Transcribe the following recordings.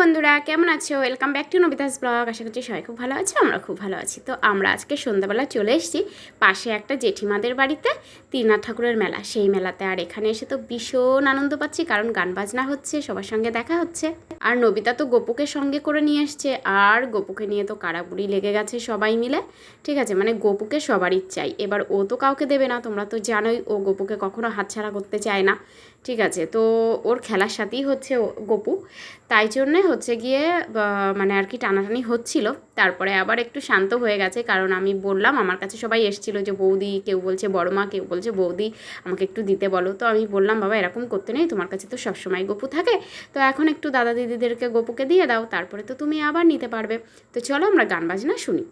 বন্ধুরা, কেমন আছো? Welcome back to Nabitas blog আশা করছি সবাই খুব ভালো আছে, আমরা খুব ভালো আছি। তো আমরা আজকে সন্ধ্যাবেলা চলে এসেছি পাশে একটা জেঠিমাদের বাড়িতে, তিরনাথ ঠাকুরের মেলা। সেই মেলাতে আর এখানে এসে তো ভীষণ আনন্দ পাচ্ছি, কারণ গান বাজনা হচ্ছে, সবার সঙ্গে দেখা হচ্ছে। আর নবিতা তো গোপুকে সঙ্গে করে নিয়ে এসছে, আর গোপুকে নিয়ে তো কারাবুড়ি লেগে গেছে সবাই মিলে। ঠিক আছে মানে গোপুকে সবারই চাই এবার ও তো কাউকে দেবে না, তোমরা তো জানোই, ও গোপুকে কখনো হাতছাড়া করতে চায় না। ঠিক আছে, তো ওর খেলার সাথেই হচ্ছে গপু। তাই জন্যে হচ্ছে গিয়ে মানে আর কি টানাটানি হচ্ছিল। তারপরে আবার একটু শান্ত হয়ে গেছে, কারণ আমি বললাম, আমার কাছে সবাই এসেছিল যে, বৌদি, কেউ বলছে বড় মা কেউ বলছে বৌদি, আমাকে একটু দিতে বলো। তো আমি বললাম, বাবা, এরকম করতে নেই, তোমার কাছে তো সবসময় গপু থাকে। তো এখন একটু দাদা দিদিদেরকে গপুকে দিয়ে দাও, তারপরে তো তুমি আবার নিতে পারবে। তো চলো আমরা গান বাজনা শুনি।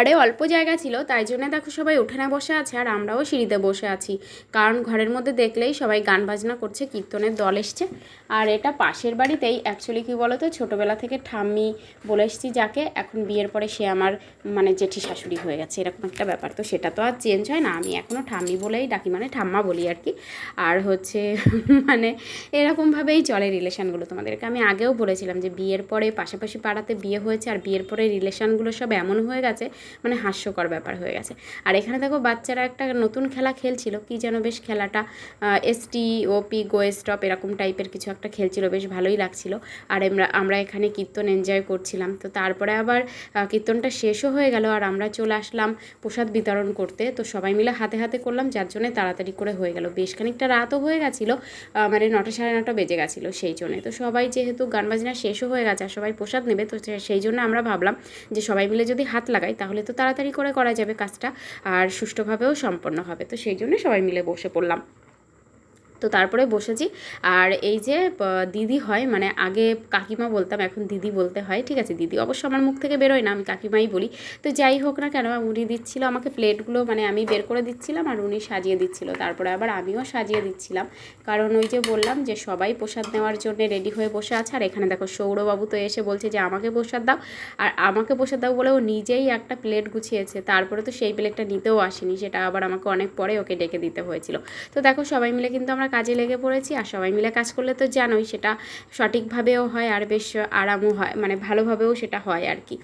ঘরে অল্প জায়গা ছিল, তাই জন্য দেখো সবাই উঠানে বসে আছে আর আমরাও সিঁড়িতে বসে আছি। কারণ ঘরের মধ্যে দেখলেই সবাই গান বাজনা করছে, কীর্তনের দল এসছে। আর এটা পাশের বাড়িতেই অ্যাকচুয়ালি কী বলো তো ছোটোবেলা থেকে ঠাম্মি বলে এসেছি যাকে, এখন বিয়ের পরে সে আমার মানে জেঠি শাশুড়ি হয়ে গেছে, এরকম একটা ব্যাপার। তো সেটা তো আর চেঞ্জ হয় না, আমি এখনও ঠাম্মি বলেই ডাকি মানে ঠাম্মা বলি আর কি। আর হচ্ছে মানে এরকমভাবেই চলে রিলেশানগুলো তোমাদেরকে। আমি আগেও বলেছিলাম যে বিয়ের পরে, পাশাপাশি পাড়াতে বিয়ে হয়েছে, আর বিয়ের পরে রিলেশানগুলো সব এমন হয়ে গেছে মানে হাস্যকর ব্যাপার হয়ে গেছে। আর এখানে দেখো বাচ্চারা একটা নতুন খেলা খেলছিল, কি যেন বেশ খেলাটা এসটি ওপি গো স্টপ এরকম টাইপের কিছু একটা খেলছিল, বেশ ভালোই লাগছিল। আর আমরা আমরা এখানে কীর্তন এনজয় করছিলাম। তো তারপরে আবার কীর্তনটা শেষও হয়ে গেল আর আমরা চলে আসলাম প্রসাদ বিতরণ করতে। তো সবাই মিলে হাতে হাতে করলাম, যার জন্য তাড়াতাড়ি করে হয়ে গেল। বেশ খানিকটা রাতও হয়ে গেছিল মানে নটা সাড়ে নটা বেজে গেছিল সেই জন্যে। তো সবাই যেহেতু গান বাজনা শেষও হয়ে গেছে আর সবাই প্রসাদ নেবে, তো সেই জন্য আমরা ভাবলাম যে সবাই মিলে যদি হাত লাগাই তাহলে তো তাড়াতাড়ি করে করা যাবে কাজটা, আর সুষ্ঠুভাবেও সম্পন্ন হবে। তো সেই জন্য সবাই মিলে বসে পড়লাম। তো তারপরে বসেছি। আর এই যে দিদি হয় মানে আগে কাকিমা বলতাম, এখন দিদি বলতে হয়, ঠিক আছে? দিদি অবশ্য আমার মুখ থেকে বেরোয় না, আমি কাকিমাই বলি। তো যাই হোক না কেন, উনি দিচ্ছিল আমাকে প্লেটগুলো মানে আমি বের করে দিচ্ছিলাম আর উনি সাজিয়ে দিচ্ছিল। তারপরে আবার আমিও সাজিয়ে দিচ্ছিলাম। কারণ ওই যে বললাম যে, সবাই প্রসাদ নেওয়ার জন্য রেডি হয়ে বসে আছে। আর এখানে দেখো, সৌরবাবু তো এসে বলছে যে, আমাকে প্রসাদ দাও। আর আমাকে প্রসাদ দাও বলে ও নিজেই একটা প্লেট গুছিয়েছে। তারপরে তো সেই প্লেটটা নিতেও আসেনি। সেটা আবার আমাকে অনেক পরে ওকে ডেকে দিতে হয়েছিল। তো দেখো, সবাই মিলে কিন্তু আমরা কাজে লেগে পড়েছি আর সবাই মিলে কাজ করলে তো জানোই সেটা সঠিকভাবেও হয় আর বেশ আরামও হয় মানে ভালোভাবেও সেটা হয় আর কি।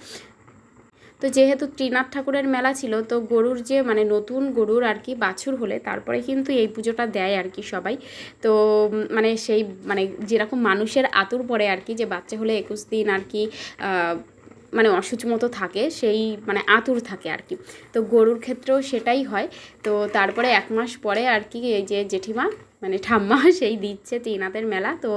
তো যেহেতু ত্রিনাথ ঠাকুরের মেলা ছিল, তো গরুর যে মানে নতুন গরুর আর কি বাছুর হলে তারপরে কিন্তু এই পুজোটা দেয় আর কি সবাই। তো মানে সেই মানে যেরকম মানুষের আতুর পড়ে আর কি, যে বাচ্চা হলে একুশ দিন আর কি মানে অসুচ মতো থাকে, সেই মানে আতুর থাকে আর কি। তো গরুর ক্ষেত্রেও সেটাই হয়। তো তারপরে এক মাস পরে আর কি, এই যে জেঠিমা মানে ঠাম্মা সেই দিচ্ছে তিনাতের মেলা। তো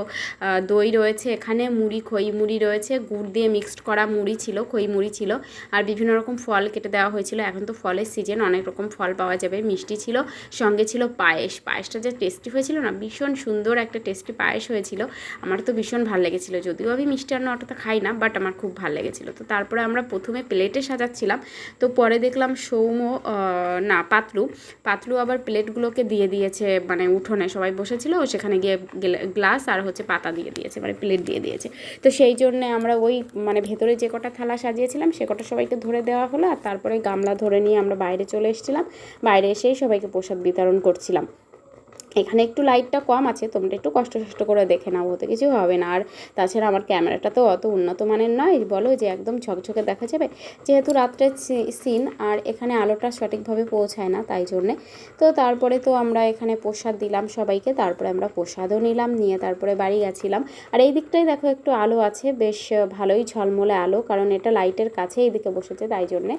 দই রয়েছে এখানে মুড়ি খই মুড়ি রয়েছে গুড় দিয়ে মিক্সড করা মুড়ি ছিল খই মুড়ি ছিল। আর বিভিন্ন রকম ফল কেটে দেওয়া হয়েছিল। এখন তো ফলের সিজন অনেক রকম ফল পাওয়া যাবে। মিষ্টি ছিল সঙ্গে ছিল পায়েস। পায়েসটা যে টেস্টি হয়েছিল না ভীষণ সুন্দর একটা টেস্টি পায়েস হয়েছিল। আমার তো ভীষণ ভালো লেগেছিল। যদিও আমি মিষ্টি মিষ্টান্ন অতটা খাই না বাট আমার খুব ভালো লেগেছিল। তো তারপরে আমরা প্রথমে প্লেটে সাজাচ্ছিলাম। তো পরে দেখলাম আহ, না পাতলু। পাতলু আবার প্লেটগুলোকে দিয়ে দিয়েছে মানে উঠোনে। সবাই বসেছিল, ও সেখানে গিয়ে গেলে- গ্লাস আর হচ্ছে পাতা দিয়ে দিয়েছে মানে প্লেট দিয়ে দিয়েছে। তো সেই জন্যে আমরা ওই মানে ভেতরে যে কটা থালা সাজিয়েছিলাম, সে কটা সবাইকে ধরে দেওয়া হলো, আর তারপরে গামলা ধরে নিয়ে আমরা বাইরে চলে এসেছিলাম। বাইরে এসেই সবাইকে প্রসাদ বিতরণ করছিলাম। এখানে একটু লাইটটা কম আছে, তোমরা একটু কষ্ট কষ্ট করে দেখে নাও, ওতে কিছু হবে না। আর তাছাড়া আমার ক্যামেরাটা তো অত উন্নত মানের নয়, বলো যে একদম ঝকঝকে দেখা যাবে। যেহেতু রাত্রের সিন আর এখানে আলোটা সঠিকভাবে পৌঁছায় না, তাই জন্যে। তো তারপরে তো আমরা এখানে প্রসাদ দিলাম সবাইকে, তারপরে আমরা প্রসাদও নিলাম, নিয়ে তারপরে বাড়ি গেছিলাম। আর এই দিকটাই দেখো একটু আলো আছে, বেশ ভালোই ঝলমলে আলো, কারণ এটা লাইটের কাছে এইদিকে বসেছে, তাই জন্যে।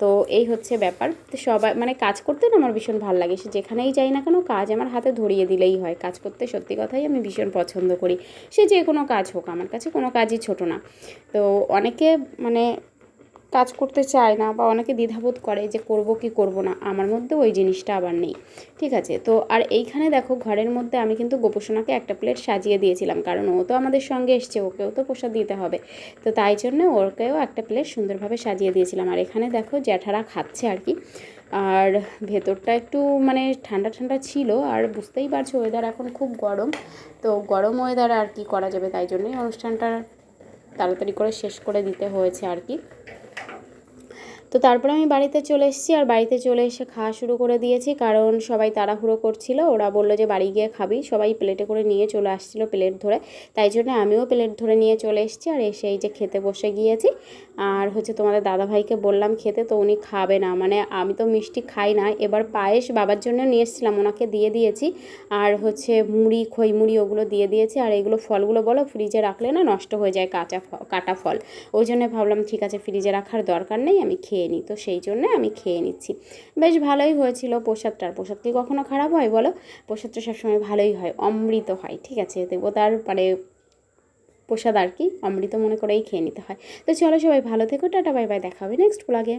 তো এই হচ্ছে ব্যাপার। তো সবাই মানে কাজ করতে না আমার ভীষণ ভালো লাগে, সে যেখানেই যাই না কেন, কাজ আমার হাতে ধরিয়ে দিলেই হয়। কাজ করতে সত্যি কথাই আমি ভীষণ পছন্দ করি। সে যে কোনো কাজ হোক, আমার কাছে কোনো কাজই ছোট না। তো অনেকে মানে কাজ করতে চায় না বা অনেকে দ্বিধাবোধ করে যে করব কি করব না, আমার মধ্যে ওই জিনিসটা আবার নেই। ঠিক আছে? তো আর এইখানে দেখো, ঘরের মধ্যে আমি কিন্তু গোপোষণাকে একটা প্লেট সাজিয়ে দিয়েছিলাম, কারণ ও তো আমাদের সঙ্গে এসছে, ওকেও তো প্রসাদ দিতে হবে। তো তাই জন্য ওকেও একটা প্লেট সুন্দরভাবে সাজিয়ে দিয়েছিলাম। আর এখানে দেখো, জ্যাঠারা খাচ্ছে আর কি। আর ভেতরটা একটু মানে ঠান্ডা ঠান্ডা ছিল আর বুঝতেই পারছি ওয়েদার এখন খুব গরম। তো গরম ওয়েদার আর কি করা যাবে তাই জন্যই অনুষ্ঠানটা তাড়াতাড়ি করে শেষ করে দিতে হয়েছে আর কি। তো তারপরে আমি বাড়িতে চলে এসেছি আর বাড়িতে চলে এসে খাওয়া শুরু করে দিয়েছি। কারণ সবাই তাড়াহুড়ো করছিল, ওরা বলল যে বাড়ি গিয়ে খাবি। সবাই প্লেটে করে নিয়ে চলে আসছিল প্লেট ধরে। তাই জন্য আমিও প্লেট ধরে নিয়ে চলে এসেছি আর এসে এই যে খেতে বসে গিয়েছি। আর হচ্ছে তোমাদের দাদাভাইকে বললাম খেতে, তো উনি খাবে না। মানে আমি তো মিষ্টি খাই না। এবার পায়েস বাবার জন্য নিয়ে এসেছিলাম, ওনাকে দিয়ে দিয়েছি। আর হচ্ছে মুড়ি খই মুড়ি ওগুলো দিয়ে দিয়েছি। আর এগুলো ফলগুলো বলো, ফ্রিজে রাখলে না নষ্ট হয়ে যায় কাঁচা কাটা ফল। ওই জন্য ভাবলাম ঠিক আছে, ফ্রিজে রাখার দরকার নেই, আমি খেয়ে নিই তো সেই জন্য আমি খেয়ে নিচ্ছি। বেশ ভালোই হয়েছিল প্রসাদটার প্রসাদ কি কখনো খারাপ হয় বলো? প্রসাদটা সবসময় ভালোই হয়, অমৃত হয়, ঠিক আছে? দেবতার মানে প্রসাদ আর কি, অমৃত মনে করেই খেয়ে নিতে হয়। তো চলো সবাই ভালো থেকো, টাটা, বাই বাই, দেখা হবে নেক্সট ব্লগে